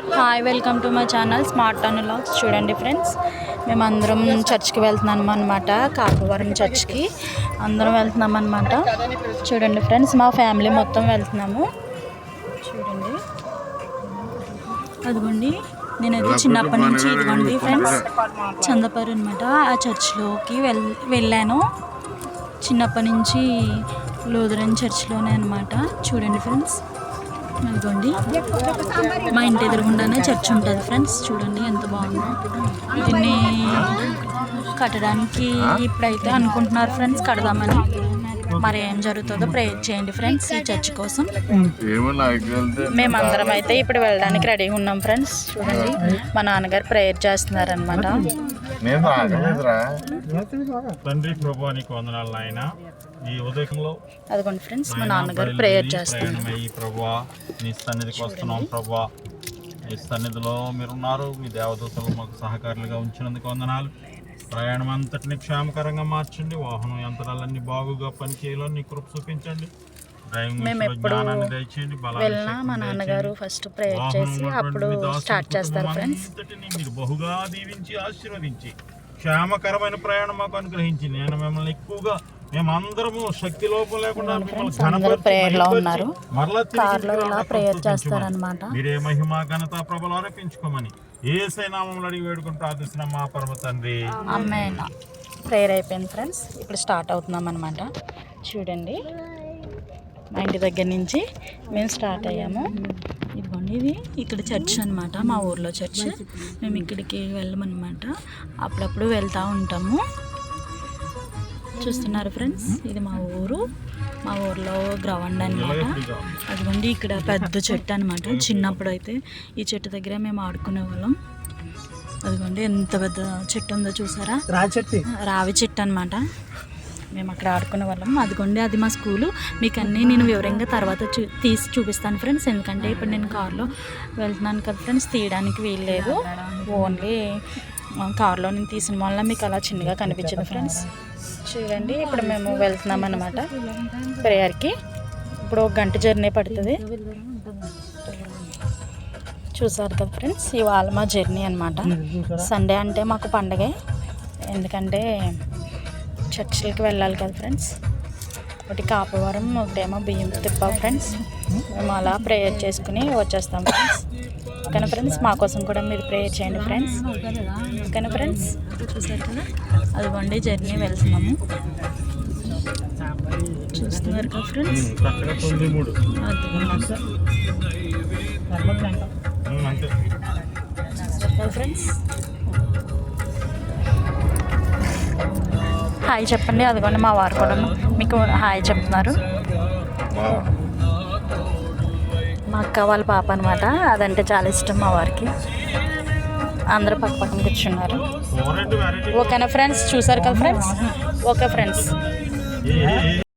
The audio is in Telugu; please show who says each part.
Speaker 1: Hi welcome to my channel smart ton logs చూడండి ఫ్రెండ్స్ మేము అందరం చర్చ్కి వెళ్తున్నాం అనమాట కాపువరం చర్చ్కి అందరం వెళ్తున్నాం అనమాట చూడండి ఫ్రెండ్స్ మా ఫ్యామిలీ మొత్తం వెళ్తున్నాము. చూడండి. అదిగోండి నేనైతే చిన్నప్పటి నుంచి ఇదిగోండి ఫ్రెండ్స్ చందపరు అనమాట ఆ చర్చ్లోకి వెళ్ వెళ్ళాను. చిన్నప్పటి నుంచి లూథరన్ చర్చ్లోనే అనమాట చూడండి ఫ్రెండ్స్ ఇదిగోండి. మా ఇంటి ఎదురుగుండానే చర్చ్ ఉంటుంది ఫ్రెండ్స్. చూడండి ఎంత బాగుందో. దీన్ని కట్టడానికి ఇప్పుడైతే అనుకుంటున్నారు ఫ్రెండ్స్ కడదామని. మరి ఏం జరుగుతుందో ప్రేయర్ చేయండి ఫ్రెండ్స్ ఈ చర్చ్ కోసం. మేమందరం అయితే ఇప్పుడు వెళ్ళడానికి రెడీగా ఉన్నాం ఫ్రెండ్స్ చూడండి. మా నాన్నగారు ప్రేయర్ చేస్తున్నారనమాట
Speaker 2: తండ్రి ప్రభు నీకు వందనాలు నాయన. ఈ ఉదయంలో
Speaker 1: అదిగోండి ఫ్రెండ్స్ మా నాన్నగారు ప్రేయర్ చేస్తున్నారు.
Speaker 2: ప్రయాణమయ్యి ప్రభువా నీ సన్నిధికి వస్తున్నాం ప్రభువా నీ సన్నిధిలో మీరున్నారు. మీ దేవదూతలు మాకు సహకారులుగా ఉంచినందుకు వందనాలు. ప్రయాణం అంతటిని క్షేమకరంగా మార్చండి. వాహనం యంత్రాలన్నీ బాగుగా పనిచేయాలని నీ కృప చూపించండి. డ్రైవింగ్
Speaker 1: మేము ఎప్పుడు వెళ్ళినా మా నాన్నగారు. ఫస్ట్ ప్రేయర్
Speaker 2: వాహనం
Speaker 1: చేసి
Speaker 2: ఉన్నటువంటి
Speaker 1: అప్పుడు
Speaker 2: మీ దాసుని
Speaker 1: స్టార్ట్ చేస్తారు
Speaker 2: కుటుంబం
Speaker 1: ఫ్రెండ్స్
Speaker 2: అంతటిని మీరు బహుగా దీవించి ఆశీర్వదించి క్షేమకరమైన ప్రయాణం మాకు అనుగ్రహించి నేను మిమ్మల్ని ఎక్కువగా మేమందరము శక్తి లోపం లేకుండా
Speaker 1: ఫ్రెండ్స్ అందరూ
Speaker 2: ఘనపరిచి,
Speaker 1: prayer లో
Speaker 2: మహిమపరిచి,
Speaker 1: ఉన్నారు. కార్లో ఇలా ప్రేయర్. చేస్తారనమాట
Speaker 2: మీరే మహిమ ఘనత ప్రభలు ఆరోపించుకోమని ఏ నామంలో అడిగి వేడుకుని ప్రార్థిస్తున్న మా పరమ తండ్రి.
Speaker 1: ప్రేయర్ అయిపోయింది ఫ్రెండ్స్. ఇప్పుడు స్టార్ట్ అవుతున్నాం అనమాట చూడండి. మా ఇంటి దగ్గర నుంచి మేము స్టార్ట్ అయ్యాము. ఇదిగోండి ఇది ఇక్కడ చర్చ్ అనమాట మా ఊర్లో చర్చ్. మేము ఇక్కడికి వెళ్ళమన్నమాట. అప్పుడప్పుడు వెళ్తూ ఉంటాము. చూస్తున్నారు ఫ్రెండ్స్. ఇది మా ఊరు. మా ఊర్లో గ్రౌండ్ అనమాట అదిగోండి ఇక్కడ పెద్ద చెట్టు అనమాట చిన్నప్పుడు అయితే ఈ చెట్టు దగ్గర మేము ఆడుకునే వాళ్ళం. అదిగోండి ఎంత పెద్ద చెట్టు ఉందో చూసారా? రావి చెట్టు. అనమాట మేము అక్కడ ఆడుకునే వాళ్ళం. అదిగోండి అది మా స్కూలు. మీకు అన్నీ నేను వివరంగా తర్వాత చూ తీసి చూపిస్తాను ఫ్రెండ్స్. ఎందుకంటే ఇప్పుడు నేను కార్లో వెళ్తున్నాను కదా ఫ్రెండ్స్. తీయడానికి వీల్లేదు. ఓన్లీ కార్లో నేను తీసిన వల్ల మీకు అలా చిన్నగా కనిపించింది ఫ్రెండ్స్. చూడండి ఇప్పుడు మేము వెళ్తున్నాం అనమాట ప్రేయర్కి. ఇప్పుడు ఒక గంట జర్నీ పడుతుంది. చూసారు కదా ఫ్రెండ్స్ ఇవాళ మా జర్నీ అనమాట సండే అంటే మాకు పండగే. ఎందుకంటే చర్చిలకి వెళ్ళాలి కదా ఫ్రెండ్స్. ఒకటి కాపవరం ఒకటేమో బియ్యం తిప్ప ఫ్రెండ్స్. మేము అలా ప్రేయర్ చేసుకుని వచ్చేస్తాం ఫ్రెండ్స్. ఓకేనా ఫ్రెండ్స్ మా కోసం కూడా మీరు ప్రేయర్ చేయండి ఫ్రెండ్స్ ఓకేనా ఫ్రెండ్స్ చూసారు కదా అదిగోండి జర్నీ వెళ్తున్నాము. చూస్తున్నారు కదా ఫ్రెండ్స్ ఫ్రెండ్స్ హాయ్ చెప్పండి అదిగోండి మా వారు కూడా మీకు హాయ్ చెప్తున్నారు. అక్క వాళ్ళ పాప అనమాట అదంటే చాలా ఇష్టం మా వారికి. అందరూ పక్క పక్కన కూర్చున్నారు. ఓకేనా ఫ్రెండ్స్ చూసారు కదా ఫ్రెండ్స్ ఓకే ఫ్రెండ్స్